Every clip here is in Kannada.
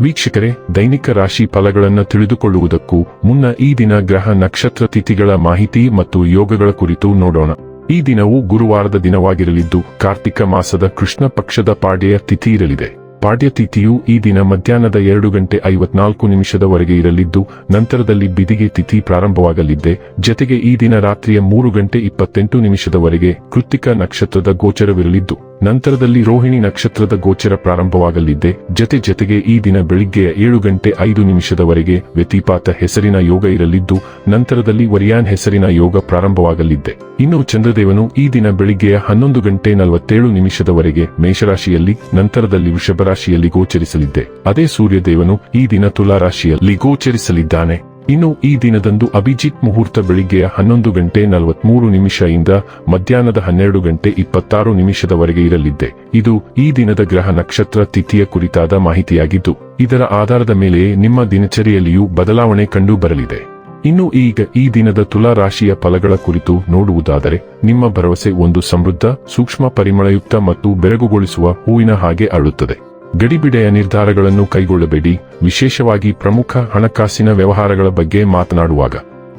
ವೀಕ್ಷಕರೇ, ದೈನಿಕ ರಾಶಿ ಫಲಗಳನ್ನು ತಿಳಿದುಕೊಳ್ಳುವುದಕ್ಕೂ ಮುನ್ನ ಈ ದಿನ ಗ್ರಹ ನಕ್ಷತ್ರ ತಿಥಿಗಳ ಮಾಹಿತಿ ಮತ್ತು ಯೋಗಗಳ ಕುರಿತು ನೋಡೋಣ. ಈ ದಿನವು ಗುರುವಾರದ ದಿನವಾಗಿರಲಿದ್ದು, ಕಾರ್ತಿಕ ಮಾಸದ ಕೃಷ್ಣ ಪಕ್ಷದ ಪಾಡ್ಯ ತಿಥಿ ಇರಲಿದೆ. ಪಾಡ್ಯ ತಿಥಿಯು ಈ ದಿನ ಮಧ್ಯಾಹ್ನದ ಎರಡು ಗಂಟೆ ಐವತ್ನಾಲ್ಕು ನಿಮಿಷದವರೆಗೆ ಇರಲಿದ್ದು, ನಂತರದಲ್ಲಿ ಬಿದಿಗೆ ತಿಥಿ ಪ್ರಾರಂಭವಾಗಲಿದ್ದೆ. ಜತೆಗೆ ಈ ದಿನ ರಾತ್ರಿಯ ಮೂರು ಗಂಟೆ ಇಪ್ಪತ್ತೆಂಟು ನಿಮಿಷದವರೆಗೆ ಕೃತಿಕ ನಕ್ಷತ್ರದ ಗೋಚರವಿರಲಿದ್ದು ನಂತರದಲ್ಲಿ ರೋಹಿಣಿ ನಕ್ಷತ್ರದ ಗೋಚರ ಪ್ರಾರಂಭವಾಗಲಿದ್ದೆ ಜತೆ ಜತೆಗೆ ಈ ದಿನ ಬೆಳಿಗ್ಗೆಯ ಏಳು ಗಂಟೆ ಐದು ನಿಮಿಷದವರೆಗೆ ವ್ಯತಿಪಾತ ಹೆಸರಿನ ಯೋಗ ಇರಲಿದ್ದು, ನಂತರದಲ್ಲಿ ವರಿಯಾನ್ ಹೆಸರಿನ ಯೋಗ ಪ್ರಾರಂಭವಾಗಲಿದ್ದೆ ಇನ್ನು ಚಂದ್ರದೇವನು ಈ ದಿನ ಬೆಳಿಗ್ಗೆಯ ಹನ್ನೊಂದು ಗಂಟೆ ನಲವತ್ತೇಳು ನಿಮಿಷದವರೆಗೆ ಮೇಷರಾಶಿಯಲ್ಲಿ, ನಂತರದಲ್ಲಿ ವೃಷಭ ರಾಶಿಯಲ್ಲಿ ಗೋಚರಿಸಲಿದ್ದೆ ಅದೇ ಸೂರ್ಯದೇವನು ಈ ದಿನ ತುಲಾರಾಶಿಯಲ್ಲಿ ಗೋಚರಿಸಲಿದ್ದಾನೆ. ಇನ್ನು ಈ ದಿನದಂದು ಅಭಿಜಿತ್ ಮುಹೂರ್ತ ಬೆಳಿಗ್ಗೆಯ ಹನ್ನೊಂದು ಗಂಟೆ ನಲವತ್ಮೂರು ನಿಮಿಷದಿಂದ ಮಧ್ಯಾಹ್ನದ ಹನ್ನೆರಡು ಗಂಟೆ ಇಪ್ಪತ್ತಾರು ನಿಮಿಷದವರೆಗೆ ಇರಲಿದ್ದೆ ಇದು ಈ ದಿನದ ಗ್ರಹ ನಕ್ಷತ್ರ ತಿಥಿಯ ಕುರಿತಾದ ಮಾಹಿತಿಯಾಗಿದ್ದು, ಇದರ ಆಧಾರದ ಮೇಲೆಯೇ ನಿಮ್ಮ ದಿನಚರಿಯಲ್ಲಿಯೂ ಬದಲಾವಣೆ ಕಂಡು ಬರಲಿದೆ ಇನ್ನು ಈಗ ಈ ದಿನದ ತುಲಾ ರಾಶಿಯ ಫಲಗಳ ಕುರಿತು ನೋಡುವುದಾದರೆ, ನಿಮ್ಮ ಭರವಸೆ ಒಂದು ಸಮೃದ್ಧ, ಸೂಕ್ಷ್ಮ ಪರಿಮಳಯುಕ್ತ ಮತ್ತು ಬೆರಗುಗೊಳಿಸುವ ಹೂವಿನ ಹಾಗೆ ಅಳುತ್ತದೆ. ಗಡಿಬಿಡೆಯ ನಿರ್ಧಾರಗಳನ್ನು ಕೈಗೊಳ್ಳಬೇಡಿ. ವಿಶೇಷವಾಗಿ ಪ್ರಮುಖ ಹಣಕಾಸಿನ ವ್ಯವಹಾರಗಳ ಬಗ್ಗೆ ಮಾತನಾಡುವಾಗ,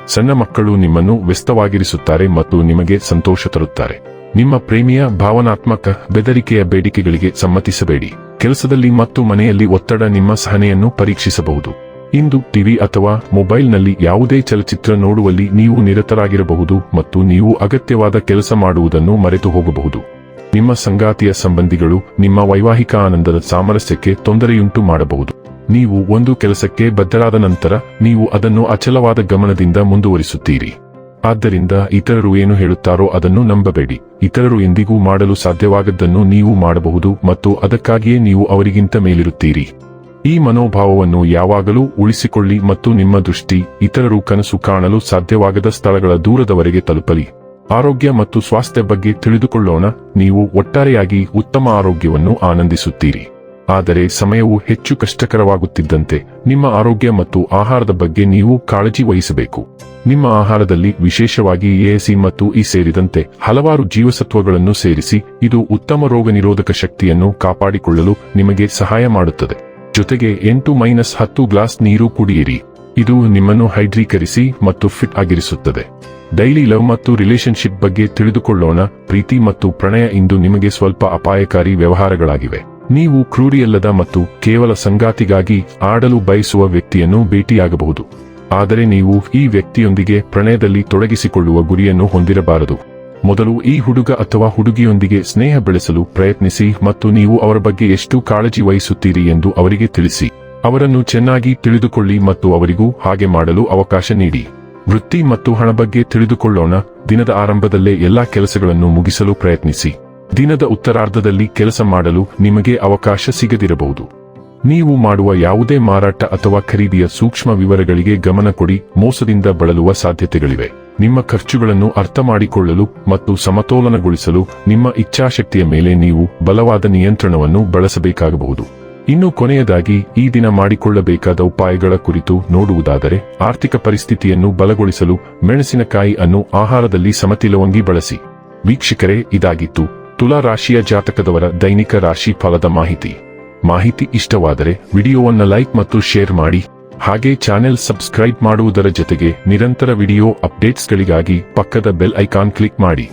ಸಣ್ಣ ಮಕ್ಕಳು ನಿಮ್ಮನ್ನು ವ್ಯಸ್ತವಾಗಿರಿಸುತ್ತಾರೆ ಮತ್ತು ನಿಮಗೆ ಸಂತೋಷ ತರುತ್ತಾರೆ. ನಿಮ್ಮ ಪ್ರೇಮಿಯ ಭಾವನಾತ್ಮಕ ಬೆದರಿಕೆಯ ಬೇಡಿಕೆಗಳಿಗೆ ಸಮ್ಮತಿಸಬೇಡಿ. ಕೆಲಸದಲ್ಲಿ ಮತ್ತು ಮನೆಯಲ್ಲಿ ಒತ್ತಡ ನಿಮ್ಮ ಸಹನೆಯನ್ನು ಪರೀಕ್ಷಿಸಬಹುದು. ಇಂದು ಟಿವಿ ಅಥವಾ ಮೊಬೈಲ್ನಲ್ಲಿ ಯಾವುದೇ ಚಲಚಿತ್ರ ನೋಡುವಲ್ಲಿ ನೀವು ನಿರತರಾಗಿರಬಹುದು ಮತ್ತು ನೀವು ಅಗತ್ಯವಾದ ಕೆಲಸ ಮಾಡುವುದನ್ನು ಮರೆತು ಹೋಗಬಹುದು ನಿಮ್ಮ ಸಂಗಾತಿಯ ಸಂಬಂಧಿಗಳು ನಿಮ್ಮ ವೈವಾಹಿಕ ಆನಂದದ ಸಾಮರಸ್ಯಕ್ಕೆ ತೊಂದರೆಯುಂಟು ಮಾಡಬಹುದು. ನೀವು ಒಂದು ಕೆಲಸಕ್ಕೆ ಬದ್ಧರಾದ ನಂತರ ನೀವು ಅದನ್ನು ಅಚಲವಾದ ಗಮನದಿಂದ ಮುಂದುವರಿಸುತ್ತೀರಿ. ಆದ್ದರಿಂದ ಇತರರು ಏನು ಹೇಳುತ್ತಾರೋ ಅದನ್ನು ನಂಬಬೇಡಿ. ಇತರರು ಎಂದಿಗೂ ಮಾಡಲು ಸಾಧ್ಯವಾಗದ್ದನ್ನು ನೀವು ಮಾಡಬಹುದು ಮತ್ತು ಅದಕ್ಕಾಗಿಯೇ ನೀವು ಅವರಿಗಿಂತ ಮೇಲಿರುತ್ತೀರಿ. ಈ ಮನೋಭಾವವನ್ನು ಯಾವಾಗಲೂ ಉಳಿಸಿಕೊಳ್ಳಿ ಮತ್ತು ನಿಮ್ಮ ದೃಷ್ಟಿ ಇತರರು ಕನಸು ಕಾಣಲು ಸಾಧ್ಯವಾಗದ ಸ್ಥಳಗಳ ದೂರದವರೆಗೆ ತಲುಪಲಿ. ಆರೋಗ್ಯ ಮತ್ತು ಸ್ವಾಸ್ಥ್ಯ ಬಗ್ಗೆ ತಿಳಿದುಕೊಳ್ಳೋಣ, ನೀವು ಒಟ್ಟಾರೆಯಾಗಿ ಉತ್ತಮ ಆರೋಗ್ಯವನ್ನು ಆನಂದಿಸುತ್ತೀರಿ. ಆದರೆ ಸಮಯವು ಹೆಚ್ಚು ಕಷ್ಟಕರವಾಗುತ್ತಿದ್ದಂತೆ, ನಿಮ್ಮ ಆರೋಗ್ಯ ಮತ್ತು ಆಹಾರದ ಬಗ್ಗೆ ನೀವು ಕಾಳಜಿ ವಹಿಸಬೇಕು. ನಿಮ್ಮ ಆಹಾರದಲ್ಲಿ ವಿಶೇಷವಾಗಿ ಎಸಿ ಮತ್ತು ಇ ಸೇರಿದಂತೆ ಹಲವಾರು ಜೀವಸತ್ವಗಳನ್ನು ಸೇರಿಸಿ, ಇದು ಉತ್ತಮ ರೋಗ ನಿರೋಧಕ ಶಕ್ತಿಯನ್ನು ಕಾಪಾಡಿಕೊಳ್ಳಲು ನಿಮಗೆ ಸಹಾಯ ಮಾಡುತ್ತದೆ. ಜೊತೆಗೆ ಎಂಟು ಮೈನಸ್ ಹತ್ತು ಗ್ಲಾಸ್ ನೀರು ಕುಡಿಯಿರಿ. ಇದು ನಿಮ್ಮನ್ನು ಹೈಡ್ರೀಕರಿಸಿ ಮತ್ತು ಫಿಟ್ ಆಗಿರಿಸುತ್ತದೆ. ಡೈಲಿ ಲವ್ ಮತ್ತು ರಿಲೇಶನ್ಶಿಪ್ ಬಗ್ಗೆ ತಿಳಿದುಕೊಳ್ಳೋಣ. ಪ್ರೀತಿ ಮತ್ತು ಪ್ರಣಯ ಇಂದು ನಿಮಗೆ ಸ್ವಲ್ಪ ಅಪಾಯಕಾರಿ ವ್ಯವಹಾರಗಳಾಗಿವೆ. ನೀವು ಕ್ರೂರಿಯಲ್ಲದ ಮತ್ತು ಕೇವಲ ಸಂಗಾತಿಗಾಗಿ ಆಡಲು ಬಯಸುವ ವ್ಯಕ್ತಿಯನ್ನು ಭೇಟಿಯಾಗಬಹುದು. ಆದರೆ ನೀವು ಈ ವ್ಯಕ್ತಿಯೊಂದಿಗೆ ಪ್ರಣಯದಲ್ಲಿ ತೊಡಗಿಸಿಕೊಳ್ಳುವ ಗುರಿಯನ್ನು ಹೊಂದಿರಬಾರದು. ಮೊದಲು ಈ ಹುಡುಗ ಅಥವಾ ಹುಡುಗಿಯೊಂದಿಗೆ ಸ್ನೇಹ ಬೆಳೆಸಲು ಪ್ರಯತ್ನಿಸಿ ಮತ್ತು ನೀವು ಅವರ ಬಗ್ಗೆ ಎಷ್ಟು ಕಾಳಜಿ ವಹಿಸುತ್ತೀರಿ ಎಂದು ಅವರಿಗೆ ತಿಳಿಸಿ. ಅವರನ್ನು ಚೆನ್ನಾಗಿ ತಿಳಿದುಕೊಳ್ಳಿ ಮತ್ತು ಅವರಿಗೂ ಹಾಗೆ ಮಾಡಲು ಅವಕಾಶ ನೀಡಿ. ವೃತ್ತಿ ಮತ್ತು ಹಣ ಬಗ್ಗೆ ತಿಳಿದುಕೊಳ್ಳೋಣ. ದಿನದ ಆರಂಭದಲ್ಲೇ ಎಲ್ಲಾ ಕೆಲಸಗಳನ್ನು ಮುಗಿಸಲು ಪ್ರಯತ್ನಿಸಿ. ದಿನದ ಉತ್ತರಾರ್ಧದಲ್ಲಿ ಕೆಲಸ ಮಾಡಲು ನಿಮಗೆ ಅವಕಾಶ ಸಿಗದಿರಬಹುದು. ನೀವು ಮಾಡುವ ಯಾವುದೇ ಮಾರಾಟ ಅಥವಾ ಖರೀದಿಯ ಸೂಕ್ಷ್ಮ ವಿವರಗಳಿಗೆ ಗಮನ ಕೊಡಿ. ಮೋಸದಿಂದ ಬಳಲುವ ಸಾಧ್ಯತೆಗಳಿವೆ. ನಿಮ್ಮ ಖರ್ಚುಗಳನ್ನು ಅರ್ಥ ಮಾಡಿಕೊಳ್ಳಲು ಮತ್ತು ಸಮತೋಲನಗೊಳಿಸಲು ನಿಮ್ಮ ಇಚ್ಛಾಶಕ್ತಿಯ ಮೇಲೆ ನೀವು ಬಲವಾದ ನಿಯಂತ್ರಣವನ್ನು ಬಳಸಬೇಕಾಗಬಹುದು. ಇನ್ನು ಕೊನೆಯದಾಗಿ ಈ ದಿನ ಮಾಡಿಕೊಳ್ಳಬೇಕಾದ ಉಪಾಯಗಳ ಕುರಿತು ನೋಡುವುದಾದರೆ ಆರ್ಥಿಕ ಪರಿಸ್ಥಿತಿಯನ್ನು ಬಲಗೊಳಿಸಲು ಮೆಣಸಿನಕಾಯಿ ಅನ್ನು ಆಹಾರದಲ್ಲಿ ಸಮತಿಲವಂಗಿ ಬಳಸಿ. ವೀಕ್ಷಕರೇ, ಇದಾಗಿತ್ತು ತುಲಾ ರಾಶಿಯ ಜಾತಕದವರ ದೈನಿಕ ರಾಶಿ ಫಲದ ಮಾಹಿತಿ. ಮಾಹಿತಿ ಇಷ್ಟವಾದರೆ ವಿಡಿಯೋವನ್ನು ಲೈಕ್ ಮತ್ತು ಶೇರ್ ಮಾಡಿ. ಹಾಗೆ ಚಾನೆಲ್ ಸಬ್ಸ್ಕ್ರೈಬ್ ಮಾಡುವುದರ ಜೊತೆಗೆ ನಿರಂತರ ವಿಡಿಯೋ ಅಪ್ಡೇಟ್ಸ್ಗಳಿಗಾಗಿ ಪಕ್ಕದ ಬೆಲ್ ಐಕಾನ್ ಕ್ಲಿಕ್ ಮಾಡಿ.